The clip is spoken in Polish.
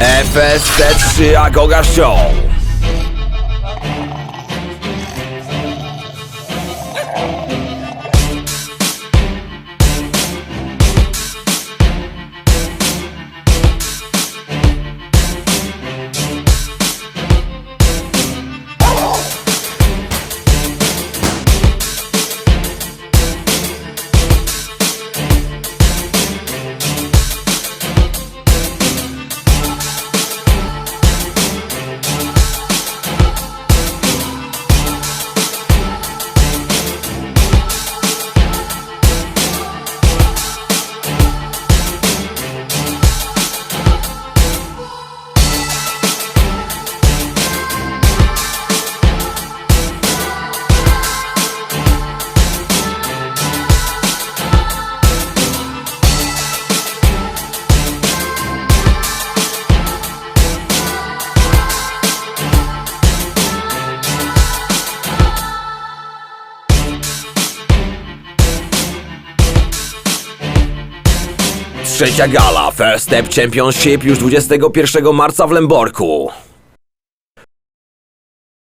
FSC3 Agoga Show. Trzecia gala First Step Championship już 21 marca w Lęborku.